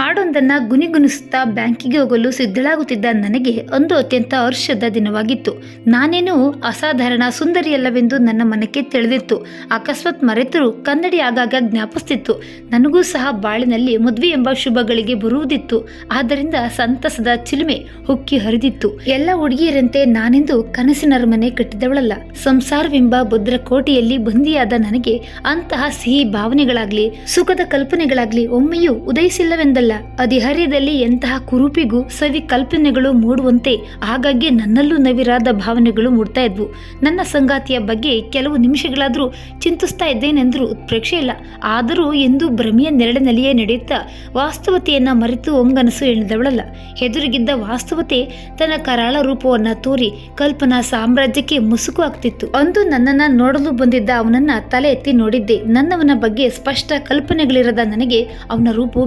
ಹಾಡೊಂದನ್ನ ಗುನಿಗುನಿಸುತ್ತಾ ಬ್ಯಾಂಕಿಗೆ ಹೋಗಲು ಸಿದ್ಧಳಾಗುತ್ತಿದ್ದ ನನಗೆ ಒಂದು ಅತ್ಯಂತ ಹರ್ಷದ ದಿನವಾಗಿತ್ತು. ನಾನೇನು ಅಸಾಧಾರಣ ಸುಂದರಿಯಲ್ಲವೆಂದು ನನ್ನ ಮನಕ್ಕೆ ತಿಳಿದಿತ್ತು. ಅಕಸ್ಮಾತ್ ಮರೆತರು ಕನ್ನಡಿ ಆಗಾಗ ಜ್ಞಾಪಿಸ್ತಿತ್ತು. ನನಗೂ ಸಹ ಬಾಳಿನಲ್ಲಿ ಮದುವೆ ಎಂಬ ಶುಭಗಳಿಗೆ ಬರುವುದಿತ್ತು. ಆದ್ದರಿಂದ ಸಂತಸದ ಚಿಲುಮೆ ಹುಕ್ಕಿ ಹರಿದಿತ್ತು. ಎಲ್ಲ ಹುಡುಗಿಯರಂತೆ ನಾನೆಂದು ಕನಸಿನ ಮನೆ ಕಟ್ಟಿದವಳಲ್ಲ. ಸಂಸಾರವೆಂಬ ಭದ್ರಕೋಟೆಯಲ್ಲಿ ಬಂದಿಯಾದ ನನಗೆ ಅಂತಹ ಸಿಹಿ ಭಾವನೆಗಳಾಗ್ಲಿ, ಸುಖದ ಕಲ್ಪನೆಗಳಾಗ್ಲಿ ಒಮ್ಮೆಯೂ ಉದಯಿಸಿಲ್ಲವೆಂದಲ್ಲ ಅಧಿಹರ್ಯದಲ್ಲಿ ಎಂತಹ ಕುರುಪಿಗೂ ಸವಿ ಕಲ್ಪನೆಗಳು ಮೂಡುವಂತೆ ಆಗಾಗ್ಗೆ ನನ್ನಲ್ಲೂ ನವಿರಾದ ಭಾವನೆಗಳು ಮೂಡ್ತಾ ಇದ್ವು. ನನ್ನ ಸಂಗಾತಿಯ ಬಗ್ಗೆ ಕೆಲವು ನಿಮಿಷಗಳಾದರೂ ಚಿಂತಿಸ್ತಾ ಇದ್ದೇನೆಂದರೂ ಉತ್ಪ್ರೇಕ್ಷೆ ಇಲ್ಲ. ಆದರೂ ಎಂದು ಭ್ರಮೆಯ ನೆರಳಿನಲ್ಲಿಯೇ ನಡೆಯುತ್ತಾ, ವಾಸ್ತವತೆಯನ್ನು ಮರೆತು ಒಂಗನಸು ಎಣ್ಣದವಳಲ್ಲ ಎದುರಿಗಿದ್ದ ವಾಸ್ತವತೆ ತನ್ನ ಕರಾಳ ರೂಪವನ್ನು ತೋರಿ ಕಲ್ಪನಾ ಸಾಮ್ರಾಜ್ಯಕ್ಕೆ ಮುಸುಕು ಆಗ್ತಿತ್ತು ಅಂದು ನನ್ನನ್ನ ನೋಡಲು ಬಂದಿದ್ದ ಅವನನ್ನ ತಲೆ ಎತ್ತಿ ನೋಡಿದ್ದೆ. ನನ್ನವನ ಬಗ್ಗೆ ಸ್ಪಷ್ಟ ಕಲ್ಪನೆಗಳಿರದ ನನಗೆ ಅವನ ರೂಪವು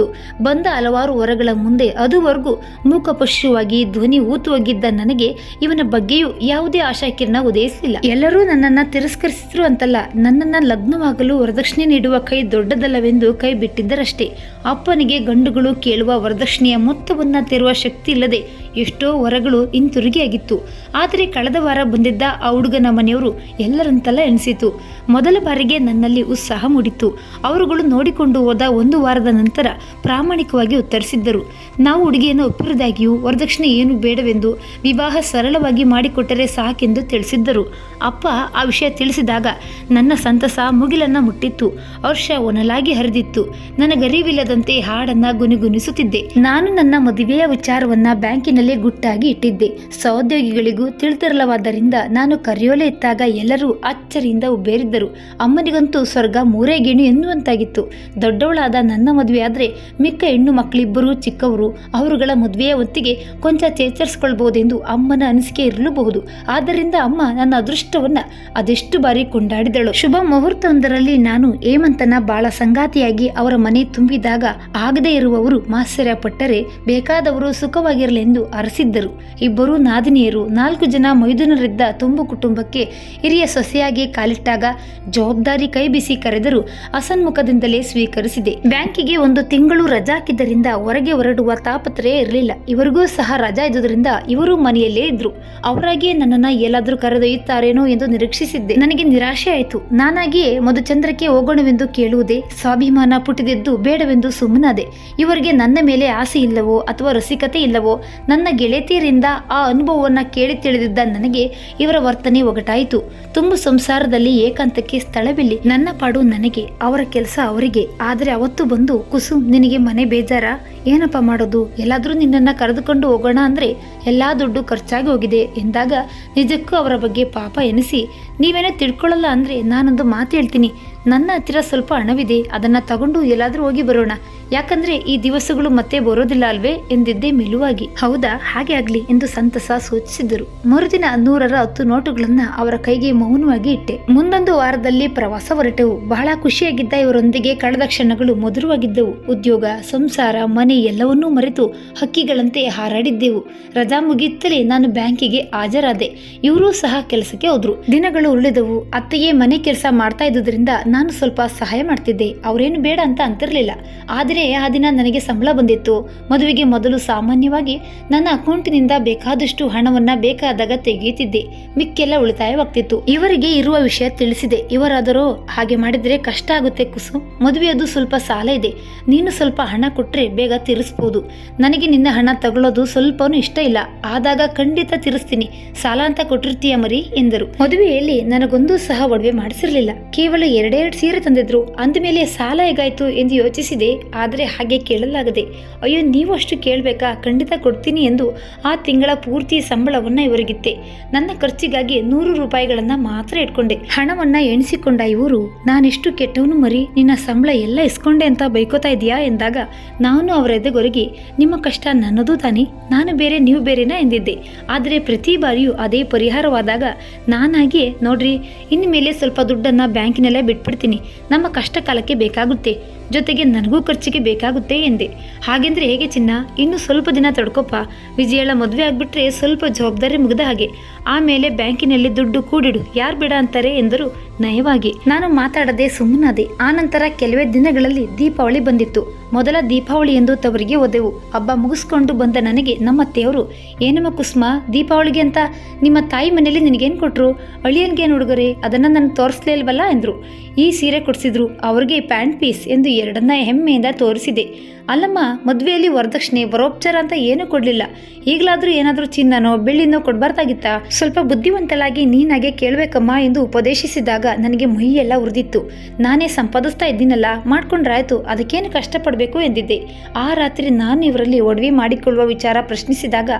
ಮೆಚ್ಚುಗೆಯಾಗಿತ್ತು ಬಂದ ಹಲವಾರು ವರಗಳ ಮುಂದೆ ಅದುವರೆಗೂ ಮೂಕಪಶುವಾಗಿ ಧ್ವನಿ ಊತುವಾಗಿದ್ದ ನನಗೆ ಇವನ ಬಗ್ಗೆಯೂ ಯಾವುದೇ ಆಶಾಕಿರಣ ಉದಯಿಸಲಿಲ್ಲ. ಎಲ್ಲರೂ ನನ್ನನ್ನ ತಿರಸ್ಕರಿಸಿದ್ರು ಅಂತಲ್ಲ, ನನ್ನನ್ನ ಲಗ್ನವಾಗಲು ವರದಕ್ಷಿಣೆ ನೀಡುವ ಕೈ ದೊಡ್ಡದಲ್ಲವೆಂದು ಕೈ ಬಿಟ್ಟಿದ್ದರಷ್ಟೇ. ಅಪ್ಪನಿಗೆ ಗಂಡುಗಳು ಕೇಳುವ ವರದಕ್ಷಿಣೆಯ ಮೊತ್ತವನ್ನ ತೆರುವ ಶಕ್ತಿ ಇಲ್ಲದೆ ಎಷ್ಟೋ ವರಗಳು ಹಿಂತಿರುಗಿಯಾಗಿತ್ತು. ಆದರೆ ಕಳೆದ ವಾರ ಬಂದಿದ್ದ ಆ ಹುಡುಗನ ಮನೆಯವರು ಎಲ್ಲರಂತಲ್ಲ ಎಣಿಸಿತು. ಮೊದಲ ಬಾರಿಗೆ ನನ್ನಲ್ಲಿ ಉತ್ಸಾಹ ಮೂಡಿತು ಅವರುಗಳು ನೋಡಿಕೊಂಡು ಹೋದ ಒಂದು ವಾರದ ನಂತರ ಪ್ರಾಮಾಣಿಕವಾಗಿ ಉತ್ತರಿಸಿದ್ದರು. ನಾವು ಹುಡುಗಿಯನ್ನು ಒಪ್ಪಿರುವುದಾಗಿಯೂ ವರದಕ್ಷಿಣೆ ಏನು ಬೇಡವೆಂದು ವಿವಾಹ ಸರಳವಾಗಿ ಮಾಡಿಕೊಟ್ಟರೆ ಸಾಕೆಂದು ತಿಳಿಸಿದ್ದರು. ಅಪ್ಪ ಆ ವಿಷಯ ತಿಳಿಸಿದಾಗ ನನ್ನ ಸಂತಸ ಮುಗಿಲನ್ನು ಮುಟ್ಟಿತ್ತು. ವರ್ಷ ಒನಲಾಗಿ ಹರಿದಿತ್ತು. ನನಗರಿವಿಲ್ಲದಂತೆ ಹಾಡನ್ನು ಗುನಿಗುನಿಸುತ್ತಿದ್ದೆ. ನಾನು ನನ್ನ ಮದುವೆಯ ವಿಚಾರವನ್ನ ಬ್ಯಾಂಕಿನಲ್ಲೇ ಗುಟ್ಟಾಗಿ ಇಟ್ಟಿದ್ದೆ. ಸಹೋದ್ಯೋಗಿಗಳಿಗೂ ತಿಳಿದಿರಲವಾದ್ದರಿಂದ ನಾನು ಕರೆಯೋಲೆ ಇತ್ತಾಗ ಎಲ್ಲರೂ ಅಚ್ಚರಿಯಿಂದ ಉಬ್ಬೇರಿದ್ದರು. ಅಮ್ಮನಿಗಂತೂ ಸ್ವರ್ಗ ಮೂರೇ ಗಿಣಿ ಎನ್ನುವಂತಾಗಿತ್ತು. ದೊಡ್ಡವಳಾದ ನನ್ನ ಮದುವೆ ಆದರೆ ಮಿಕ್ಕ ಹೆಣ್ಣು ಮಕ್ಕಳಿಬ್ಬರು ಚಿಕ್ಕವರು ಅವರುಗಳ ಮದುವೆಯ ಹೊತ್ತಿಗೆ ಕೊಂಚ ಚೇತರಿಸಿಕೊಳ್ಬಹುದೆಂದು ಅಮ್ಮನ ಅನಿಸಿಕೆ ಇರಲೂಬಹುದು. ಆದ್ದರಿಂದ ಅಮ್ಮ ನನ್ನ ಅದೃಷ್ಟವನ್ನ ಅದೆಷ್ಟು ಬಾರಿ ಕೊಂಡಾಡಿದಳು. ಶುಭ ಮುಹೂರ್ತವೊಂದರಲ್ಲಿ ನಾನು ಹೇಮಂತನ ಬಾಳ ಸಂಗಾತಿಯಾಗಿ ಅವರ ಮನೆ ತುಂಬಿದಾಗ ಆಗದೇ ಇರುವವರು ಮಾತ್ಸರ್ಯ ಪಟ್ಟರೆ ಬೇಕಾದವರು ಸುಖವಾಗಿರಲೆಂದು ಅರಸಿದ್ದರು. ಇಬ್ಬರು ನಾದಿನಿಯರು, ನಾಲ್ಕು ಜನ ಮೈದುನರಿದ್ದ ತುಂಬು ಕುಟುಂಬಕ್ಕೆ ಹಿರಿಯ ಸೊಸೆಯಾಗಿ ಕಾಲಿಟ್ಟಾಗ ಜವಾಬ್ದಾರಿ ಕೈ ಬಿಸಿ ಕರೆದರೂ ಅಸನ್ಮುಖದಿಂದಲೇ ಸ್ವೀಕರಿಸಿದೆ. ಬ್ಯಾಂಕಿಗೆ ಒಂದು ತಿಂಗಳು ರಜಾ ಹಾಕಿದ್ದರಿಂದ ಹೊರಗೆ ಹೊರಡುವ ತಾಪತ್ರಯ ಇರಲಿಲ್ಲ. ಇವರಿಗೂ ಸಹ ರಜಾ ಇದ್ದುದರಿಂದ ಇವರು ಮನೆಯಲ್ಲೇ ಇದ್ರು. ಅವರಾಗಿಯೇ ನನ್ನನ್ನ ಎಲ್ಲಾದ್ರೂ ಕರೆದೊಯ್ಯುತ್ತಾರೇನೋ ಎಂದು ನಿರೀಕ್ಷಿಸಿದ್ದೆ. ನನಗೆ ನಿರಾಶೆ ಆಯಿತು. ನಾನಾಗಿಯೇ ಮಧುಚಂದ್ರಕ್ಕೆ ಹೋಗೋಣವೆಂದು ಕೇಳುವುದೇ ಸ್ವಾಭಿಮಾನ ಪುಟಿದೆದ್ದು ಬೇಡವೆಂದು ಸುಮ್ಮನಾದೆ. ಇವರಿಗೆ ನನ್ನ ಮೇಲೆ ಆಸೆ ಇಲ್ಲವೋ ಅಥವಾ ರಸಿಕತೆ ಇಲ್ಲವೋ ನನ್ನ ಗೆಳತಿಯರಿಂದ ಆ ಅನುಭವವನ್ನು ಕೇಳಿ ತಿಳಿದಿದ್ದ ನನಗೆ ಇವರ ವರ್ತನೆ ಒಗಟಾಯಿತು. ತುಂಬು ಸಂಸಾರದಲ್ಲಿ ಏಕಾಂತಕ್ಕೆ ಸ್ಥಳವಿಲ್ಲ. ನನ್ನ ಪಾಡು ನನಗೆ, ಅವರ ಕೆಲಸ ಅವರಿಗೆ. ಆದರೆ ಅವತ್ತು ಬಂದು ಕುಸು, ನಿನಗೆ ಮನೆ ಬೇಜಾರ? ಏನಪ್ಪ ಮಾಡೋದು? ಎಲ್ಲಾದರೂ ನಿನ್ನನ್ನು ಕರೆದುಕೊಂಡು ಹೋಗೋಣ ಅಂದರೆ ಎಲ್ಲ ದುಡ್ಡು ಖರ್ಚಾಗಿ ಹೋಗಿದೆ ಎಂದಾಗ ನಿಜಕ್ಕೂ ಅವರ ಬಗ್ಗೆ ಪಾಪ ಎನಿಸಿ ನೀವೇನೋ ತಿಳ್ಕೊಳ್ಳಲ್ಲ ಅಂದ್ರೆ ನಾನೊಂದು ಮಾತು ಹೇಳ್ತೀನಿ. ನನ್ನ ಹತ್ತಿರ ಸ್ವಲ್ಪ ಹಣವಿದೆ. ಅದನ್ನ ತಗೊಂಡು ಎಲ್ಲಾದರೂ ಹೋಗಿ ಬರೋಣ. ಯಾಕಂದ್ರೆ ಈ ದಿವಸಗಳು ಮತ್ತೆ ಬರೋದಿಲ್ಲ ಅಲ್ವೇ? ಎಂದಿದ್ದೆ ಮೆಲುವಾಗಿ. ಹೌದಾ? ಹಾಗೆ ಆಗಲಿ ಎಂದು ಸಂತಸ ಸೂಚಿಸಿದರು. ಮರುದಿನ ನೂರರ ಹತ್ತು ನೋಟುಗಳನ್ನು ಅವರ ಕೈಗೆ ಮೌನವಾಗಿ ಇಟ್ಟೆ. ಮುಂದೊಂದು ವಾರದಲ್ಲಿ ಪ್ರವಾಸ ಹೊರಟೆವು. ಬಹಳ ಖುಷಿಯಾಗಿದ್ದ ಇವರೊಂದಿಗೆ ಕಳೆದ ಕ್ಷಣಗಳು ಮಧುರವಾಗಿದ್ದವು. ಉದ್ಯೋಗ, ಸಂಸಾರ, ಮನೆ ಎಲ್ಲವನ್ನೂ ಮರೆತು ಹಕ್ಕಿಗಳಂತೆ ಹಾರಾಡಿದ್ದೆವು. ರಜಾ ಮುಗಿಯುತ್ತಲೇ ನಾನು ಬ್ಯಾಂಕಿಗೆ ಹಾಜರಾದೆ. ಇವರೂ ಸಹ ಕೆಲಸಕ್ಕೆ ಹೋದ್ರು. ದಿನಗಳು ಉರುಳಿದವು ಅತ್ತೆಯೇ ಮನೆ ಕೆಲಸ ಮಾಡ್ತಾ ಇದ್ದುದರಿಂದ ನಾನು ಸ್ವಲ್ಪ ಸಹಾಯ ಮಾಡ್ತಿದ್ದೆ. ಅವರೇನು ಬೇಡ ಅಂತ ಅಂತಿರಲಿಲ್ಲ. ಆದರೆ ಆ ದಿನ ನನಗೆ ಸಂಬಳ ಬಂದಿತ್ತು. ಮದುವೆಗೆ ಮೊದಲು ಸಾಮಾನ್ಯವಾಗಿ ನನ್ನ ಅಕೌಂಟಿನಿಂದ ಬೇಕಾದಷ್ಟು ಹಣವನ್ನು ಬೇಕಾದಾಗ ತೆಗೆಯುತ್ತಿದ್ದೆ. ಮಿಕ್ಕೆಲ್ಲ ಉಳಿತಾಯವಾಗ್ತಿತ್ತು. ಇವರಿಗೆ ಇರುವ ವಿಷಯ ತಿಳಿಸಿದೆ. ಇವರಾದರೂ ಹಾಗೆ ಮಾಡಿದ್ರೆ ಕಷ್ಟ ಆಗುತ್ತೆ ಕುಸು. ಮದುವೆಯದು ಸ್ವಲ್ಪ ಸಾಲ ಇದೆ. ನೀನು ಸ್ವಲ್ಪ ಹಣ ಕೊಟ್ಟರೆ ಬೇಗ ತೀರಿಸ್ಬೋದು. ನನಗೆ ನಿನ್ನ ಹಣ ತಗೊಳ್ಳೋದು ಸ್ವಲ್ಪನೂ ಇಷ್ಟ ಇಲ್ಲ. ಆದಾಗ ಖಂಡಿತ ತೀರಿಸ್ತೀನಿ. ಸಾಲ ಅಂತ ಕೊಟ್ಟಿರ್ತೀಯ ಮರಿ? ಎಂದರು. ಮದುವೆಯಲ್ಲಿ ನನಗೊಂದು ಸಹ ಒಡವೆ ಮಾಡಿಸಿರಲಿಲ್ಲ. ಕೇವಲ ಎರಡೆರಡು ಸೀರೆ ತಂದಿದ್ರು. ಅಂದಮೇಲೆ ಸಾಲ ಹೇಗಾಯ್ತು ಎಂದು ಯೋಚಿಸಿದೆ. ಆದರೆ ಹಾಗೆ ಕೇಳಲಾಗದೆ, ಅಯ್ಯೋ, ನೀವು ಅಷ್ಟು ಕೇಳಬೇಕಾ? ಖಂಡಿತ ಕೊಡ್ತೀನಿ ಎಂದು ಆ ತಿಂಗಳ ಪೂರ್ತಿ ಸಂಬಳವನ್ನ ಇವರಿಗಿತ್ತೆ. ನನ್ನ ಖರ್ಚಿಗಾಗಿ ನೂರು ರೂಪಾಯಿಗಳನ್ನು ಮಾತ್ರ ಇಟ್ಕೊಂಡೆ. ಹಣವನ್ನ ಎಣಿಸಿಕೊಂಡ ಇವರು, ನಾನೆಷ್ಟು ಕೆಟ್ಟವನು ಮರಿ, ನಿನ್ನ ಸಂಬಳ ಎಲ್ಲ ಇಸ್ಕೊಂಡೆ ಅಂತ ಬೈಕೋತಾ ಇದೆಯಾ ಎಂದಾಗ, ನಾನು ಅವರ ಎದೆಗೊರಗಿ, ನಿಮ್ಮ ಕಷ್ಟ ನನ್ನದು ತಾನೇ. ನಾನು ಬೇರೆ, ನೀವು ಬೇರೆನಾ? ಎಂದಿದ್ದೆ. ಆದರೆ ಪ್ರತಿ ಬಾರಿಯೂ ಅದೇ ಪರಿಹಾರವಾದಾಗ ನಾನಾಗಿಯೇ ನೋಡ್ರಿ ಇನ್ನು ಮೇಲೆ ಸ್ವಲ್ಪ ದುಡ್ಡನ್ನು ಬ್ಯಾಂಕಿನಲ್ಲೇ ಬಿಟ್ಬಿಡ್ತೀನಿ. ನಮ್ಮ ಕಷ್ಟ ಕಾಲಕ್ಕೆ ಬೇಕಾಗುತ್ತೆ. ಜೊತೆಗೆ ನನಗೂ ಖರ್ಚಿಗೆ ಬೇಕಾಗುತ್ತೆ ಎಂದೆ. ಹಾಗೆಂದ್ರೆ ಹೇಗೆ ಚಿನ್ನ? ಇನ್ನು ಸ್ವಲ್ಪ ದಿನ ತಡ್ಕೊಪ್ಪ. ವಿಜಯಳ ಮದುವೆ ಆಗ್ಬಿಟ್ರೆ ಸ್ವಲ್ಪ ಜವಾಬ್ದಾರಿ ಮುಗಿದ ಹಾಗೆ. ಆಮೇಲೆ ಬ್ಯಾಂಕಿನಲ್ಲಿ ದುಡ್ಡು ಕೂಡಿಡು. ಯಾರು ಬೇಡ ಅಂತಾರೆ ಎಂದರು ನಯವಾಗಿ. ನಾನು ಮಾತಾಡದೆ ಸುಮ್ಮನಾದೆ. ಆನಂತರ ಕೆಲವೇ ದಿನಗಳಲ್ಲಿ ದೀಪಾವಳಿ ಬಂದಿತ್ತು. ಮೊದಲ ದೀಪಾವಳಿ ಎಂದು ತವರಿಗೆ ಹೋದೆವು ಹಬ್ಬ ಮುಗಿಸ್ಕೊಂಡು ಬಂದ ನನಗೆ ನಮ್ಮ ಅತ್ತೆಯವರು, ಏನಮ್ಮ ಕುಸ್ಮ, ದೀಪಾವಳಿಗೆ ಅಂತ ನಿಮ್ಮ ತಾಯಿ ಮನೇಲಿ ನಿನಗೇನು ಕೊಟ್ಟರು ಅಳಿಯನ್ಗೇನು ಹುಡುಗರೆ ಅದನ್ನು ನಾನು ತೋರಿಸ್ಲೇ ಇಲ್ವಲ್ಲ ಎಂದರು. ಈ ಸೀರೆ ಕೊಡಿಸಿದ್ರು. ಅವ್ರಿಗೆ ಪ್ಯಾಂಟ್ ಪೀಸ್ ಎಂದು ಎರಡನ್ನ ಹೆಮ್ಮೆಯಿಂದ ತೋರಿಸಿದೆ. ಅಲ್ಲಮ್ಮ, ಮದುವೆಯಲ್ಲಿ ವರದಕ್ಷಿಣೆ ಬರೋಪಚಾರ ಅಂತ ಏನೂ ಕೊಡಲಿಲ್ಲ. ಈಗಲಾದರೂ ಏನಾದರೂ ಚಿನ್ನನೋ, ಬೆಳ್ಳಿನೋ ಕೊಡಬಾರ್ದಾಗಿತ್ತಾ? ಸ್ವಲ್ಪ ಬುದ್ಧಿವಂತಲಾಗಿ ನೀನಾಗೆ ಕೇಳಬೇಕಮ್ಮ ಎಂದು ಉಪದೇಶಿಸಿದಾಗ ನನಗೆ ಮೈಯೆಲ್ಲ ಉರಿದಿತ್ತು. ನಾನೇ ಸಂಪಾದಿಸ್ತಾ ಇದ್ದೀನಲ್ಲ, ಮಾಡ್ಕೊಂಡ್ರಾಯ್ತು, ಅದಕ್ಕೇನು ಕಷ್ಟಪಡಬೇಕು ಎಂದಿದ್ದೆ. ಆ ರಾತ್ರಿ ನಾನು ಇವರಲ್ಲಿ ಒಡವೆ ಮಾಡಿಕೊಳ್ಳುವ ವಿಚಾರ ಪ್ರಶ್ನಿಸಿದಾಗ,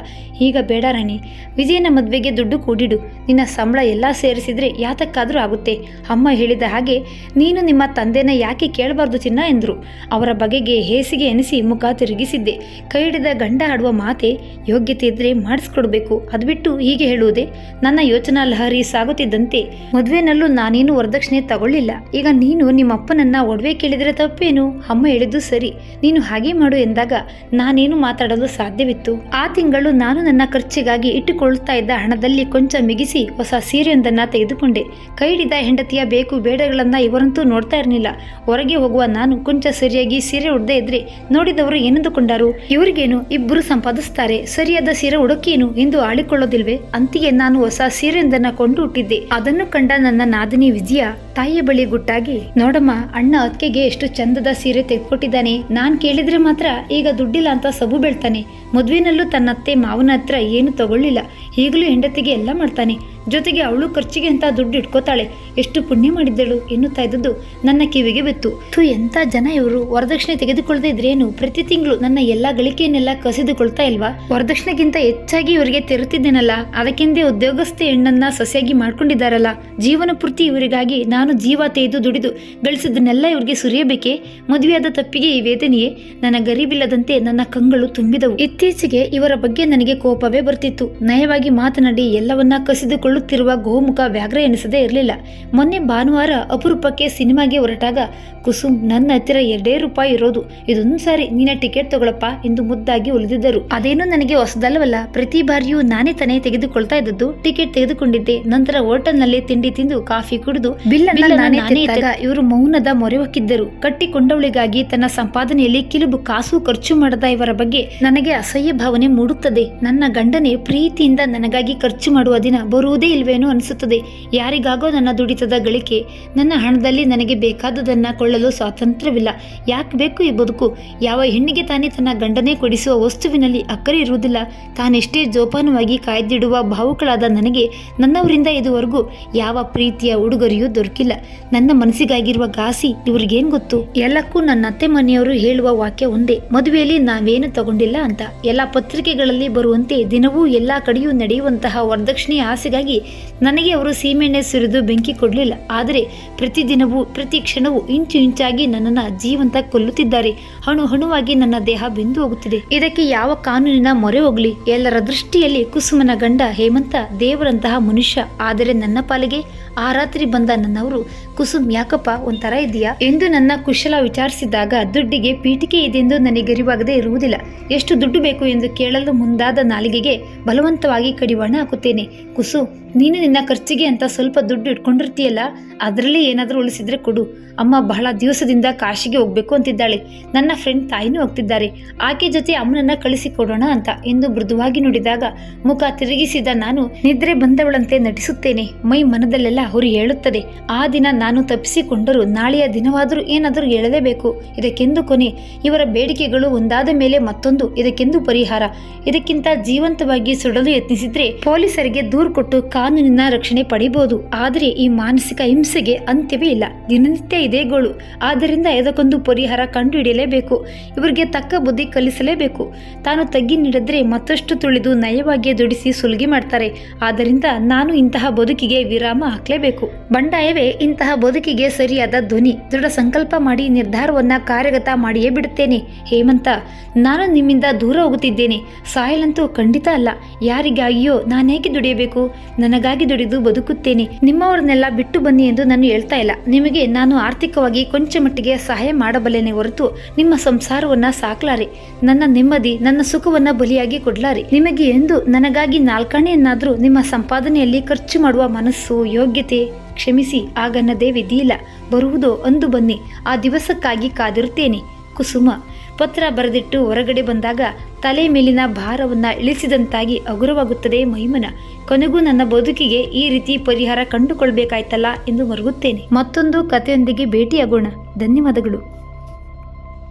ಈಗ ಬೇಡ ರಾಣಿ, ವಿಜಯನ ಮದುವೆಗೆ ದುಡ್ಡು ಕೂಡಿಡು. ನಿನ್ನ ಸಂಬಳ ಎಲ್ಲ ಸೇರಿಸಿದ್ರೆ ಯಾತಕ್ಕಾದರೂ ಆಗುತ್ತೆ. ಅಮ್ಮ ಹೇಳಿದ ಹಾಗೆ, ನೀನು ನಿಮ್ಮ ತಂದೆನ ಯಾಕೆ ಕೇಳಬಾರ್ದು ಚಿನ್ನ? ಎಂದರು. ಅವರ ಬಗೆಗೆ ಹೇಸಿಗೆ ಎನಿಸಿ ಮುಖ ತಿರುಗಿಸಿದ್ದೆ. ಕೈ ಹಿಡಿದ ಗಂಡ ಆಡುವ ಮಾತೆ ಯೋಗ್ಯತೆ ಇದ್ರೆ ಮಾಡಿಸ್ಕೊಡ್ಬೇಕು. ಅದು ಬಿಟ್ಟು ಹೀಗೆ ಹೇಳುವುದೇ? ನನ್ನ ಯೋಚನಾ ಲಹರಿ ಸಾಗುತ್ತಿದ್ದಂತೆ. ಮದುವೆನಲ್ಲೂ ನಾನೇನು ವರದಕ್ಷಿಣೆ ತಗೊಳ್ಳಿಲ್ಲ. ಈಗ ನೀನು ನಿಮ್ಮ ಅಪ್ಪನನ್ನ ಒಡವೆ ಕೇಳಿದ್ರೆ ತಪ್ಪೇನು? ಅಮ್ಮ ಹೇಳಿದ್ದು ಸರಿ. ನೀನು ಹಾಗೆ ಮಾಡು ಎಂದಾಗ ನಾನೇನು ಮಾತಾಡಲು ಸಾಧ್ಯವಿತ್ತು? ಆ ತಿಂಗಳು ನಾನು ನನ್ನ ಖರ್ಚಿಗಾಗಿ ಇಟ್ಟುಕೊಳ್ಳುತ್ತಾ ಇದ್ದ ಹಣದಲ್ಲಿ ಕೊಂಚ ಮಿಗಿಸಿ ಹೊಸ ಸೀರೆಯೊಂದನ್ನ ತೆಗೆದುಕೊಂಡೆ. ಕೈ ಹಿಡಿದ ಹೆಂಡತಿಯ ಬೇಕು ಬೇಡಗಳನ್ನ ಇವರಂತೂ ನೋಡ್ತಾ ಇರಲಿಲ್ಲ. ಹೊರಗೆ ಹೋಗುವ ನಾನು ಕೊಂಚ ಸರಿಯಾಗಿ ಸೀರೆ ಉಡ್ದೇ ಇದ್ರೆ ನೋಡಿದವರು ಏನೆಂದುಕೊಂಡರು, ಇವರಿಗೇನು ಇಬ್ಬರು ಸಂಪಾದಿಸ್ತಾರೆ? ಸರಿಯಾದ ಸೀರೆ ಉಡಕೇನು ಎಂದು ಆಳಿಕೊಳ್ಳೋದಿಲ್ವೇ? ಅಂತಿಗೆ ನಾನು ಹೊಸ ಸೀರೆಯೊಂದನ್ನ ಕೊಂಡು ಹುಟ್ಟಿದ್ದೆ. ಅದನ್ನು ಕಂಡ ನನ್ನ ನಾದಿನಿ ವಿಜಯ ತಾಯಿಯ ಬಳಿ ಗುಟ್ಟಾಗಿ, ನೋಡಮ್ಮ, ಅಣ್ಣ ಅತ್ತಿಗೆಗೆ ಎಷ್ಟು ಚಂದದ ಸೀರೆ ತೆಗೆದುಕೊಟ್ಟಿದ್ದಾನೆ. ನಾನ್ ಕೇಳಿದ್ರೆ ಮಾತ್ರ ಈಗ ದುಡ್ಡಿಲ್ಲ ಅಂತ ಸಬು ಬೆಳ್ತಾನೆ. ಮದುವೆನಲ್ಲೂ ತನ್ನ ಅತ್ತೆ ಮಾವನ ಹತ್ರ ಏನು ತಗೊಳ್ಳಿಲ್ಲ. ಈಗಲೂ ಹೆಂಡತಿಗೆ ಎಲ್ಲ ಮಾಡ್ತಾನೆ. ಜೊತೆಗೆ ಅವಳು ಖರ್ಚಿಗೆ ಅಂತ ದುಡ್ಡು ಇಟ್ಕೋತಾಳೆ. ಎಷ್ಟು ಪುಣ್ಯ ಮಾಡಿದ್ದಳು ಎನ್ನುತ್ತಾ ಇದ್ದದ್ದು ನನ್ನ ಕಿವಿಗೆ ಬಿತ್ತು. ತು ಎಂಥ ಜನ ಇವರು. ವರದಕ್ಷಿಣೆ ತೆಗೆದುಕೊಳ್ಳದೇ ಇದ್ರೇನು ಪ್ರತಿ ತಿಂಗಳು ನನ್ನ ಎಲ್ಲ ಗಳಿಕೆಯನ್ನೆಲ್ಲ ಕಸಿದುಕೊಳ್ತಾ ಇಲ್ವಾ? ವರದಕ್ಷಿಣೆಗಿಂತ ಹೆಚ್ಚಾಗಿ ಇವರಿಗೆ ತೆರುತ್ತಿದ್ದೇನಲ್ಲ? ಅದಕ್ಕೆಂದೇ ಉದ್ಯೋಗಸ್ಥೆ ಹೆಣ್ಣನ್ನ ಸೊಸೆಯಾಗಿ ಮಾಡ್ಕೊಂಡಿದ್ದಾರಲ್ಲ. ಜೀವನ ಪೂರ್ತಿ ಇವರಿಗಾಗಿ ನಾನು ಜೀವ ತೆಗೆದು ದುಡಿದು ಗಳಿಸಿದ್ದನ್ನೆಲ್ಲ ಇವರಿಗೆ ಸುರಿಯಬೇಕೆ? ಮದುವೆಯಾದ ತಪ್ಪಿಗೆ ಈ ವೇದನೆಯೇ? ನನ್ನ ಗರಿಬಿಲ್ಲದಂತೆ ನನ್ನ ಕಂಗಳು ತುಂಬಿದವು. ಇತ್ತೀಚೆಗೆ ಇವರ ಬಗ್ಗೆ ನನಗೆ ಕೋಪವೇ ಬರ್ತಿತ್ತು. ನಯವಾಗಿ ಮಾತನಾಡಿ ಎಲ್ಲವನ್ನ ಕಸಿದುಕೊಳ್ಳುತ್ತಿರುವ ಗೋಮುಖ ವ್ಯಾಘ್ರ ಎನಿಸದೇ ಇರಲಿಲ್ಲ. ಮೊನ್ನೆ ಭಾನುವಾರ ಅಪರೂಪಕ್ಕೆ ಸಿನಿಮಾಗೆ ಹೊರಟಾಗ ಕುಸುಮ್ ನನ್ನ ಹತ್ತಿರ ಎರಡೇ ರೂಪಾಯಿ ಇರೋದು. ಇದೊಂದು ಸಾರಿ ನೀನ ಟಿಕೆಟ್ ತಗೊಳಪ್ಪ ಎಂದು ಮುದ್ದಾಗಿ ಉಳಿದಿದ್ದರು ಅದೇನು ನನಗೆ ಹೊಸದಲ್ಲವಲ್ಲ. ಪ್ರತಿ ಬಾರಿಯೂ ನಾನೇ ತಾನೇ ತೆಗೆದುಕೊಳ್ತಾ ಇದ್ದದ್ದು. ಟಿಕೆಟ್ ತೆಗೆದುಕೊಂಡಿದ್ದೆ. ನಂತರ ಹೋಟೆಲ್ನಲ್ಲಿ ತಿಂಡಿ ತಿಂದು ಕಾಫಿ ಕುಡಿದು ಬಿಲ್ ಇವರು ಮೌನದ ಮೊರೆ ಹೊಕ್ಕಿದ್ದರು ಕಟ್ಟಿಕೊಂಡವಳಿಗಾಗಿ ತನ್ನ ಸಂಪಾದನೆಯಲ್ಲಿ ಕಿಲುಬು ಕಾಸು ಖರ್ಚು ಮಾಡದ ಇವರ ಬಗ್ಗೆ ನನಗೆ ಅಸಹ್ಯ ಭಾವನೆ ಮೂಡುತ್ತದೆ. ನನ್ನ ಗಂಡನೇ ಪ್ರೀತಿಯಿಂದ ನನಗಾಗಿ ಖರ್ಚು ಮಾಡುವ ದಿನ ಬರುವುದೇ ಇಲ್ವೇನೋ ಅನಿಸುತ್ತದೆ. ಯಾರಿಗಾಗೋ ನನ್ನ ದುಡಿತದ ಗಳಿಕೆ, ನನ್ನ ಹಣದಲ್ಲಿ ನನಗೆ ಬೇಕಾದುದನ್ನ ಕೊಳ್ಳಲು ಸ್ವಾತಂತ್ರ್ಯವಿಲ್ಲ. ಯಾಕೆ ಬೇಕು ಈ ಬದುಕು? ಯಾವ ಹೆಣ್ಣಿಗೆ ತಾನೇ ತನ್ನ ಗಂಡನೇ ಕೊಡಿಸುವ ವಸ್ತುವಿನಲ್ಲಿ ಅಕ್ಕರೆ ಇರುವುದಿಲ್ಲ. ತಾನೆಷ್ಟೇ ಜೋಪಾನವಾಗಿ ಕಾಯ್ದಿಡುವ ಭಾವುಕಳಾದ ನನಗೆ ನನ್ನವರಿಂದ ಇದುವರೆಗೂ ಯಾವ ಪ್ರೀತಿಯ ಉಡುಗೊರೆಯೂ ದೊರಕಿಲ್ಲ. ನನ್ನ ಮನಸ್ಸಿಗಾಗಿರುವ ಗಾಸಿ ಇವ್ರಿಗೇನು ಗೊತ್ತು? ಎಲ್ಲಕ್ಕೂ ನನ್ನ ಅತ್ತೆ ಮನೆಯವರು ಹೇಳುವ ವಾಕ್ಯ ಒಂದೇ. ಮದುವೆಯಲ್ಲಿ ನಾವೇನು ತಗೊಂಡಿಲ್ಲ ಅಂತ. ಎಲ್ಲ ಪತ್ರಿಕೆಗಳಲ್ಲಿ ಬರುವಂತೆ ದಿನವೂ ಎಲ್ಲ ಕಡೆಯೂ ನಡೆಯುವಂತಹ ವರದಕ್ಷಿಣೆಯ ಆಸೆಗಾಗಿ ನನಗೆ ಅವರು ಸೀಮೆಣ್ಣೆ ಸುರಿದು ಬೆಂಕಿ ಕೊಡಲಿಲ್ಲ. ಆದರೆ ಪ್ರತಿದಿನವೂ, ಪ್ರತಿ ಕ್ಷಣವೂ ಇಂಚು ಇಂಚಾಗಿ ನನ್ನನ್ನು ಜೀವಂತ ಕೊಲ್ಲುತ್ತಿದ್ದಾರೆ. ಹಣು ಹಣುವಾಗಿ ನನ್ನ ದೇಹ ಬೆಂದು ಹೋಗುತ್ತಿದೆ. ಇದಕ್ಕೆ ಯಾವ ಕಾನೂನಿನ ಮೊರೆ ಹೋಗಲಿ? ಎಲ್ಲರ ದೃಷ್ಟಿಯಲ್ಲಿ ಕುಸುಮನ ಗಂಡ ಹೇಮಂತ ದೇವರಂತಹ ಮನುಷ್ಯ. ಆದರೆ ನನ್ನ ಪಾಲಿಗೆ ಆ ರಾತ್ರಿ ಬಂದ ನನ್ನವರು, ಕುಸುಮ್, ಯಾಕಪ್ಪ? ಒಂಥರ ಇದೆಯಾ ಎಂದು ನನ್ನ ಕುಶಲ ವಿಚಾರಿಸಿದಾಗ ದುಡ್ಡಿಗೆ ಪೀಠಿಕೆ ಇದೆಂದು ನನಗೆ ನನಗರಿವಾಗದೇ ಇರುವುದಿಲ್ಲ. ಎಷ್ಟು ದುಡ್ಡು ಬೇಕು? ಎಂದು ಕೇಳಲು ಮುಂದಾದ ನಾಲಿಗೆಗೆ ಬಲವಂತವಾಗಿ ಕಡಿವಾಣ ಹಾಕುತ್ತೇನೆ. ಕುಸು ನೀನು ನಿನ್ನ ಖರ್ಚಿಗೆ ಅಂತ ಸ್ವಲ್ಪ ದುಡ್ಡು ಇಟ್ಕೊಂಡಿರ್ತೀಯಲ್ಲ, ಅದರಲ್ಲಿ ಏನಾದರೂ ಉಳಿಸಿದ್ರೆ ಕೊಡು. ಅಮ್ಮ ಬಹಳ ದಿವಸದಿಂದ ಕಾಶಿಗೆ ಹೋಗ್ಬೇಕು ಅಂತಿದ್ದಾಳೆ. ನನ್ನ ಫ್ರೆಂಡ್ ತಾಯಿನೂ ಹೋಗ್ತಿದ್ದಾರೆ. ಆಕೆ ಜೊತೆ ಅಮ್ಮನನ್ನ ಕಳಿಸಿ ಕೊಡೋಣ ಅಂತ ಎಂದು ಮೃದುವಾಗಿ ನುಡಿದಾಗ ಮುಖ ತಿರುಗಿಸಿದ ನಾನು ನಿದ್ರೆ ಬಂದವಳಂತೆ ನಟಿಸುತ್ತೇನೆ. ಮೈ ಮನದಲ್ಲೆಲ್ಲ ಅವರು ಹೇಳುತ್ತದೆ. ಆ ದಿನ ನಾನು ತಪ್ಪಿಸಿಕೊಂಡರೂ ನಾಳೆಯ ದಿನವಾದರೂ ಏನಾದರೂ ಹೇಳಲೇಬೇಕು. ಇದಕ್ಕೆಂದು ಕೊನೆ? ಇವರ ಬೇಡಿಕೆಗಳು ಒಂದಾದ ಮೇಲೆ ಮತ್ತೊಂದು. ಇದಕ್ಕೆಂದು ಪರಿಹಾರ? ಇದಕ್ಕಿಂತ ಜೀವಂತವಾಗಿ ಸುಡಲು ಯತ್ನಿಸಿದ್ರೆ ಪೊಲೀಸರಿಗೆ ದೂರು ಕೊಟ್ಟು ಕಾನೂನಿನ ರಕ್ಷಣೆ ಪಡಿಬಹುದು ಆದರೆ ಈ ಮಾನಸಿಕ ಹಿಂಸೆಗೆ ಅಂತ್ಯವೇ ಇಲ್ಲ. ದಿನನಿತ್ಯ ಇದೇ ಗೋಳು. ಆದ್ದರಿಂದ ಇದಕ್ಕೊಂದು ಪರಿಹಾರ ಕಂಡುಹಿಡಿಯಲೇಬೇಕು. ಇವರಿಗೆ ತಕ್ಕ ಬುದ್ಧಿ ಕಲಿಸಲೇಬೇಕು. ತಾನು ತಗ್ಗಿ ನೀಡಿದ್ರೆ ಮತ್ತಷ್ಟು ತುಳಿದು ನಯವಾಗಿ ದುಡಿಸಿ ಸುಲಿಗೆ ಮಾಡ್ತಾರೆ. ಆದ್ದರಿಂದ ನಾನು ಇಂತಹ ಬದುಕಿಗೆ ವಿರಾಮ ಹಾಕಲೇಬೇಕು. ಬಂಡಾಯವೇ ಇಂತಹ ಬದುಕಿಗೆ ಸರಿಯಾದ ಧ್ವನಿ. ದೃಢ ಸಂಕಲ್ಪ ಮಾಡಿ ನಿರ್ಧಾರವನ್ನ ಕಾರ್ಯಗತ ಮಾಡಿಯೇ ಬಿಡುತ್ತೇನೆ. ಹೇಮಂತ, ನಾನು ನಿಮ್ಮಿಂದ ದೂರ ಹೋಗುತ್ತಿದ್ದೇನೆ. ಸಾಯಲಂತೂ ಖಂಡಿತ ಅಲ್ಲ. ಯಾರಿಗಾಗಿಯೋ ನಾನೇಕೆ ದುಡಿಯಬೇಕು? ನನಗಾಗಿ ದುಡಿದು ಬದುಕುತ್ತೇನೆ. ನಿಮ್ಮವರನ್ನೆಲ್ಲ ಬಿಟ್ಟು ಬನ್ನಿ ಎಂದು ನಾನು ಹೇಳ್ತಾ ಇಲ್ಲ. ನಿಮಗೆ ನಾನು ಆರ್ಥಿಕವಾಗಿ ಕೊಂಚ ಮಟ್ಟಿಗೆ ಸಹಾಯ ಮಾಡಬಲ್ಲೆನೆ ಹೊರತು ನಿಮ್ಮ ಸಂಸಾರವನ್ನ ಸಾಕ್ಲಾರಿ. ನನ್ನ ನೆಮ್ಮದಿ, ನನ್ನ ಸುಖವನ್ನ ಬಲಿಯಾಗಿ ಕೊಡ್ಲಾರೆ. ನಿಮಗೆ ಎಂದು ನನಗಾಗಿ ನಾಲ್ಕಣೆಯನ್ನಾದ್ರೂ ನಿಮ್ಮ ಸಂಪಾದನೆಯಲ್ಲಿ ಖರ್ಚು ಮಾಡುವ ಮನಸ್ಸು, ಯೋಗ್ಯತೆ ಕ್ಷಮಿಸಿ ಆಗನ್ನದೇ ವಿಧಿಯಿಲ್ಲ. ಬರುವುದೋ ಅಂದು ಬನ್ನಿ. ಆ ದಿವಸಕ್ಕಾಗಿ ಕಾದಿರುತ್ತೇನೆ. ಕುಸುಮ. ಪತ್ರ ಬರೆದಿಟ್ಟು ಹೊರಗಡೆ ಬಂದಾಗ ತಲೆ ಮೇಲಿನ ಭಾರವನ್ನು ಇಳಿಸಿದಂತಾಗಿ ಹಗುರವಾಗುತ್ತದೆ ಮಹಿಮನ. ಕೊನೆಗೂ ನನ್ನ ಬದುಕಿಗೆ ಈ ರೀತಿ ಪರಿಹಾರ ಕಂಡುಕೊಳ್ಬೇಕಾಯ್ತಲ್ಲ ಎಂದು ಮರುಗುತ್ತೇನೆ. ಮತ್ತೊಂದು ಕಥೆಯೊಂದಿಗೆ ಭೇಟಿಯಾಗೋಣ. ಧನ್ಯವಾದಗಳು.